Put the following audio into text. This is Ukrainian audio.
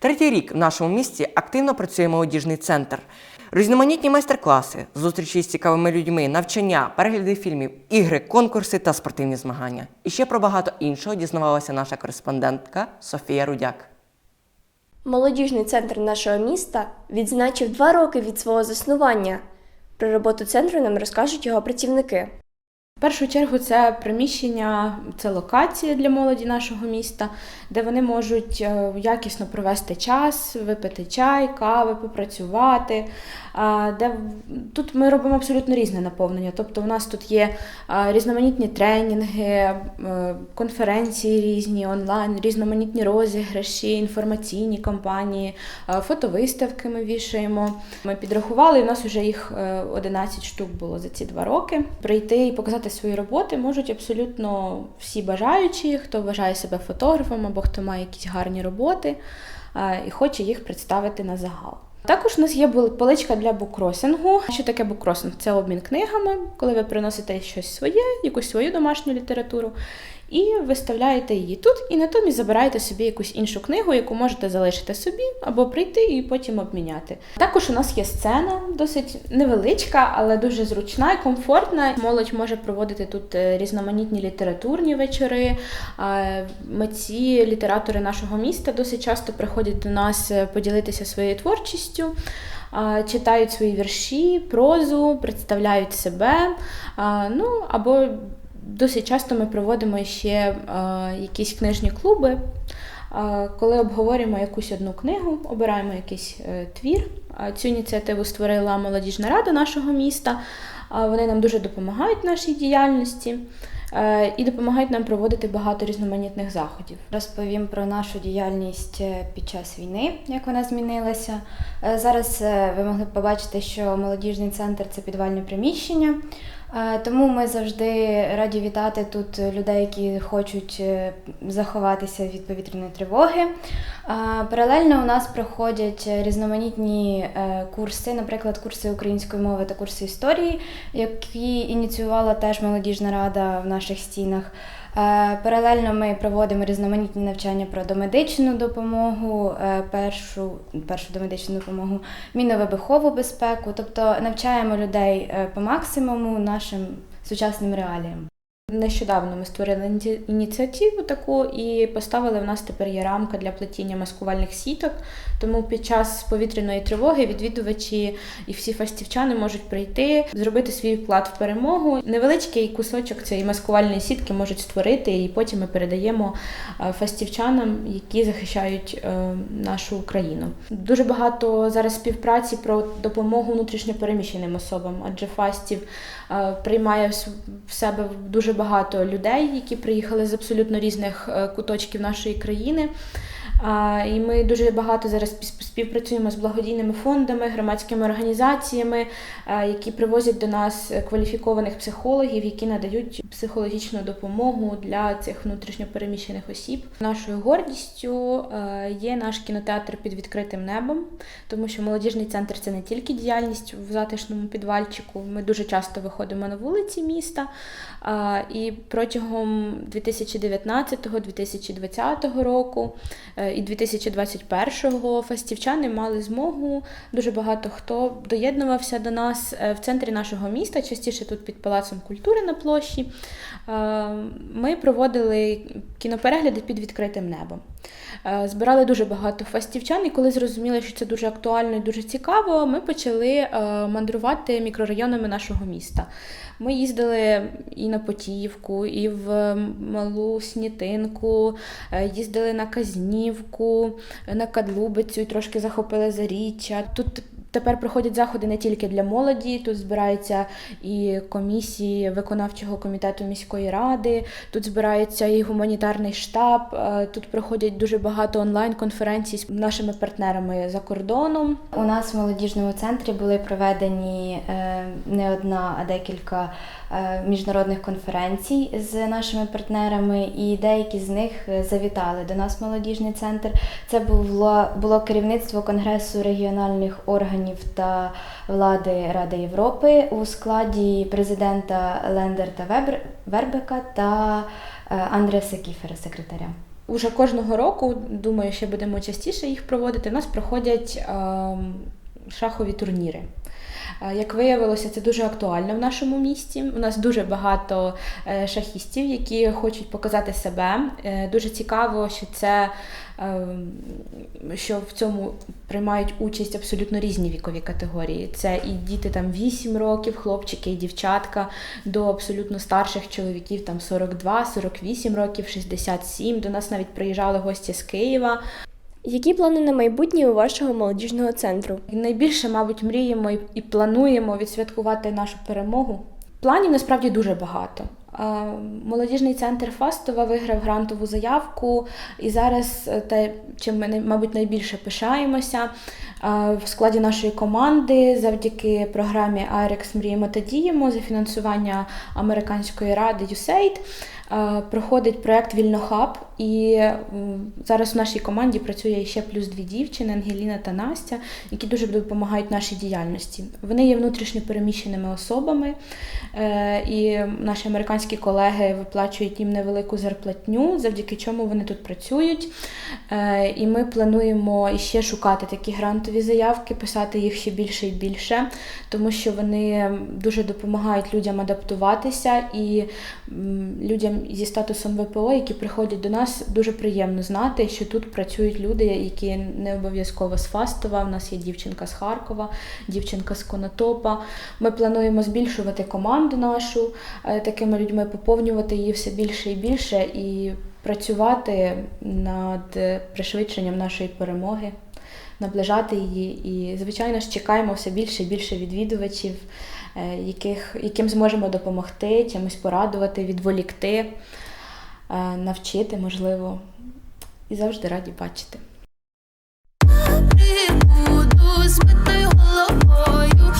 Третій рік в нашому місті активно працює молодіжний центр. Різноманітні майстер-класи, зустрічі з цікавими людьми, навчання, перегляди фільмів, ігри, конкурси та спортивні змагання. І ще про багато іншого дізнавалася наша кореспондентка Софія Рудяк. Молодіжний центр нашого міста відзначив два роки від свого заснування. Про роботу центру нам розкажуть його працівники. В першу чергу це приміщення, це локація для молоді нашого міста, де вони можуть е, якісно провести час, випити чай, кави, попрацювати. Де тут ми робимо абсолютно різне наповнення. Тобто, у нас тут є різноманітні тренінги, е, конференції різні, онлайн, різноманітні розіграші, інформаційні кампанії, е, фотовиставки ми вішаємо. Ми підрахували, і в нас вже їх е, 11 штук було за ці два роки. Прийти і показати свої роботи можуть абсолютно всі бажаючі, хто вважає себе фотографом або хто має якісь гарні роботи і хоче їх представити на загал. Також у нас є поличка для буккросингу. Що таке букросинг? Це обмін книгами, коли ви приносите щось своє, якусь свою домашню літературу, і виставляєте її тут, і натомість забираєте собі якусь іншу книгу, яку можете залишити собі, або прийти і потім обміняти. Також у нас є сцена, досить невеличка, але дуже зручна і комфортна. Молодь може проводити тут е, різноманітні літературні вечори. Е, Митці, літератори нашого міста досить часто приходять до нас е, поділитися своєю творчістю. Читають свої вірші, прозу, представляють себе. Ну або Досить часто ми проводимо ще е, якісь книжні клуби, е, коли обговорюємо якусь одну книгу, обираємо якийсь е, твір. Цю ініціативу створила молодіжна рада нашого міста. Вони нам дуже допомагають в нашій діяльності і допомагають нам проводити багато різноманітних заходів. Розповім про нашу діяльність під час війни, як вона змінилася. Зараз ви могли побачити, що молодіжний центр це підвальне приміщення. Е, Тому ми завжди раді вітати тут людей, які хочуть е, заховатися від повітряної тривоги. Е, Паралельно у нас проходять різноманітні курси, наприклад, курси української мови та курси історії, які ініціювала теж молодіжна рада в наших стінах. Е, Паралельно ми проводимо різноманітні навчання про домедичну допомогу, е, першу, першу домедичну допомогу, мінно-вибухову безпеку, тобто навчаємо людей е, по максимуму нашим сучасним реаліям. Нещодавно ми створили ініціативу таку і поставили в нас тепер є рамка для плетіння маскувальних сіток. Тому під час повітряної тривоги відвідувачі і всі фастівчани можуть прийти, зробити свій вклад в перемогу. Невеличкий кусочок цієї маскувальної сітки можуть створити, і потім ми передаємо е, фастівчанам, які захищають е, нашу Україну. Дуже багато зараз співпраці про допомогу внутрішньопереміщеним особам, адже фастів е, приймає в себе дуже багато людей, які приїхали з абсолютно різних е, куточків нашої країни. І ми дуже багато зараз спів- співпрацюємо з благодійними фондами, громадськими організаціями, які привозять до нас кваліфікованих психологів, які надають психологічну допомогу для цих внутрішньопереміщених осіб. Нашою гордістю є наш кінотеатр під відкритим небом, тому що молодіжний центр це не тільки діяльність в затишному підвальчику. Ми дуже часто виходимо на вулиці міста. І протягом 2019-2020 року е, і 2021-го фастівчани мали змогу. Дуже багато хто доєднувався до нас е, в центрі нашого міста, частіше тут під Палацом культури на площі. Е, Ми проводили кіноперегляди під відкритим небом. Е, Збирали дуже багато фастівчан, і коли зрозуміли, що це дуже актуально і дуже цікаво, ми почали мандрувати мікрорайонами нашого міста. Ми їздили і на Потіївку, і в Малу Снітинку, їздили на Казнівку, на Кадлубицю, трошки захопили Заріччя. Тут Тепер проходять заходи не тільки для молоді, тут збираються і комісії виконавчого комітету міської ради, тут збирається і гуманітарний штаб, е, тут проходять дуже багато онлайн-конференцій з нашими партнерами за кордоном. У нас в молодіжному центрі були проведені е, не одна, а декілька е, міжнародних конференцій з нашими партнерами, і деякі з них завітали до нас в молодіжний центр. Це було, було керівництво Конгресу регіональних органів та влади Ради Європи у складі президента Лендерта Вербека та Андреса Кіфера, секретаря. Уже кожного року, думаю, ще будемо частіше їх проводити. У нас проходять ем, шахові турніри. Е, Як виявилося, це дуже актуально в нашому місті. У нас дуже багато е, шахістів, які хочуть показати себе. Е, Дуже цікаво, що це ем, що в цьому приймають участь абсолютно різні вікові категорії. Це і діти там 8 років, хлопчики і дівчатка, до абсолютно старших чоловіків, там 42, 48 років, 67. До нас навіть приїжджали гості з Києва. Які плани на майбутнє у вашого молодіжного центру? Найбільше, мабуть, мріємо і- плануємо відсвяткувати нашу перемогу. Планів насправді дуже багато. Молодіжний центр Фастова виграв грантову заявку, і зараз е, те, чим ми мабуть найбільше пишаємося е, в складі нашої команди завдяки програмі AREX Мріємо та діємо за фінансування американської ради USAID. Проходить проект Вільнохаб, і зараз в нашій команді працює ще плюс дві дівчини Ангеліна та Настя, які дуже допомагають нашій діяльності. Вони є внутрішньо переміщеними особами, е, і наші американські колеги виплачують їм невелику зарплатню, завдяки чому вони тут працюють. Е, І ми плануємо іще шукати такі грантові заявки, писати їх ще більше і більше, тому що вони дуже допомагають людям адаптуватися і м, зі статусом ВПО, які приходять до нас, дуже приємно знати, що тут працюють люди, які не обов'язково з Фастова. У нас є дівчинка з Харкова, дівчинка з Конотопа. Ми плануємо збільшувати команду нашу е, такими людьми, поповнювати її все більше і більше і працювати над пришвидшенням нашої перемоги, наближати її. І, звичайно ж, чекаємо все більше і більше відвідувачів, Е, яких, яким зможемо допомогти, чимось порадувати, відволікти, е, навчити, можливо, і завжди раді бачити. Буду з головою.